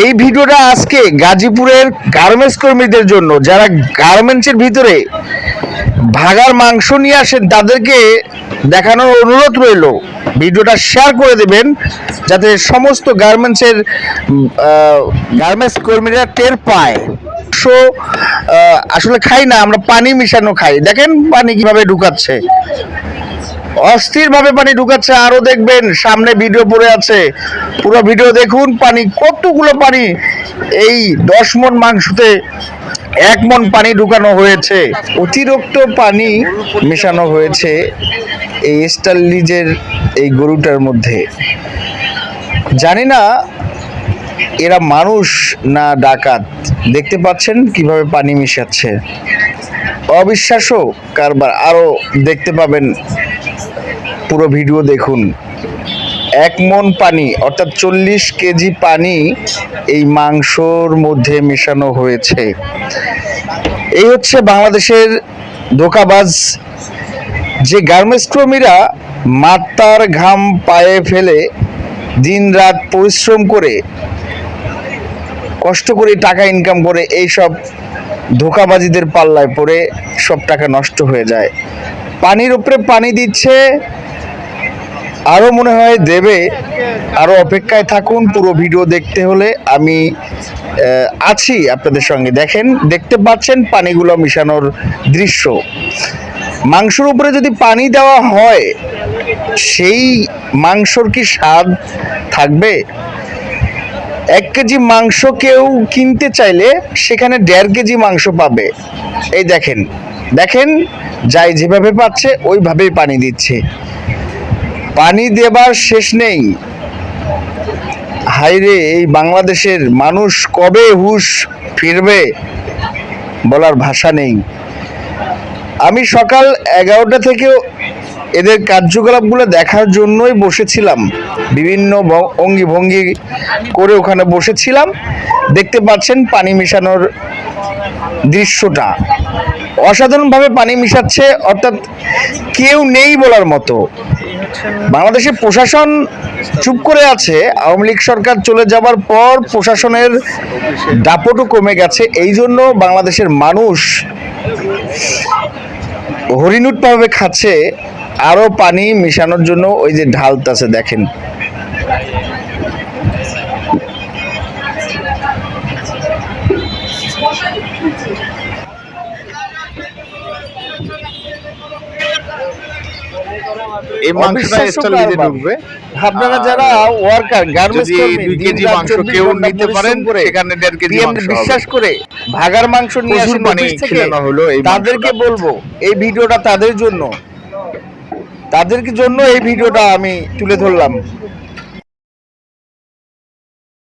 এই ভিডিওটা আজকে গাজীপুরের গার্মেন্টস কর্মীদের জন্য, যারা গার্মেন্টসের ভিতরে ভাগার মাংস নিয়ে আসেন, তাদেরকে দেখানোর অনুরোধ রইল। ভিডিওটা শেয়ার করে দেবেন, যাতে সমস্ত গার্মেন্টসের গার্মেন্টস কর্মীরা টের পায়। সো আসলে খাই না, আমরা পানি মিশানো খাই। দেখেন পানি কীভাবে ঢুকাচ্ছে। অস্থির ভাবে পানি ঢুকাচ্ছে, আরও দেখবেন সামনে ভিডিও পড়ে আছে। পুরো ভিডিও দেখুন, পানি, কতগুলো পানি এই দশ মন মাংসতে এক মন পানি ঢুকানো হয়েছে। অতিরিক্ত পানি মেশানো হয়েছে এই স্টারলিজের এই গরুটার মধ্যে। জানি না এরা মানুষ না ডাকাত। দেখতে পাচ্ছেন কীভাবে পানি মিশাচ্ছে। অবিশ্বাস্য কারবার আরও দেখতে পাবেন পুরো ভিডিও দেখুন। এক মন পানি, অর্থাৎ চল্লিশ কেজি পানি এই মাংসর মধ্যে মেশানো হয়েছে। এই হচ্ছে বাংলাদেশের ধোকাবাজ। যে গার্মেন্টস কর্মীরা ঘাম পায়ে ফেলে দিন রাত পরিশ্রম করে, কষ্ট করে টাকা ইনকাম করে এই সব ধোকাবাজিদের পাল্লায় পড়ে সব টাকা নষ্ট হয়ে যায়। পানির উপরে পানি দিচ্ছে আরও মনে হয় দেবে। আরও অপেক্ষায় থাকুন, পুরো ভিডিও দেখতে হলে। আমি আছি আপনাদের সঙ্গে। দেখেন, দেখতে পাচ্ছেন পানিগুলো মিশানোর দৃশ্য। মাংসর উপরে যদি পানি দেওয়া হয়, সেই মাংসর কি স্বাদ থাকবে? এক কেজি মাংস কেউ কিনতে চাইলে সেখানে দেড় কেজি মাংস পাবে। এই দেখেন দেখেন, যাই যেভাবে পাচ্ছে, ওইভাবেই পানি দিচ্ছে। পানি দেবার শেষ নেই। হাইরে এই বাংলাদেশের মানুষ কবে হুশ ফিরবে বলার ভাষা নেই। আমি সকাল এগারোটা থেকে এদের কার্যকলাপগুলো দেখার জন্যই বসেছিলাম। বিভিন্ন অঙ্গি ভঙ্গি করে ওখানে বসেছিলাম। দেখতে পাচ্ছেন পানি মেশানোর দৃশ্যটা। অসাধারণভাবে পানি মিশাচ্ছে, অর্থাৎ কেউ নেই বলার মতো। বাংলাদেশের প্রশাসন চুপ করে আছে। আওয়ামী লীগ সরকার চলে যাবার পর প্রশাসনের দাপটও কমে গেছে। এই জন্য বাংলাদেশের মানুষ হরিণুটভাবে খাচ্ছে। আরও পানি মিশানোর জন্য ওই যে ঢালতাছে, দেখেন। এই মাংসটা ঢুকবে। আপনারা যারা ওয়ার্কার গার্মেন্টস কর্মী দুই দিন কেজি মাংস কেউ নিতে পারেন, করে সেখানে দেড় কেজি মাংস বিশ্বাস করে ভাগার মাংস নিয়ে আসুন মানে খিলানো হলো এই তাদেরকে বলব এই ভিডিওটা তাদের জন্য। তাদেরকে জন্য এই ভিডিওটা আমি তুলে ধরলাম।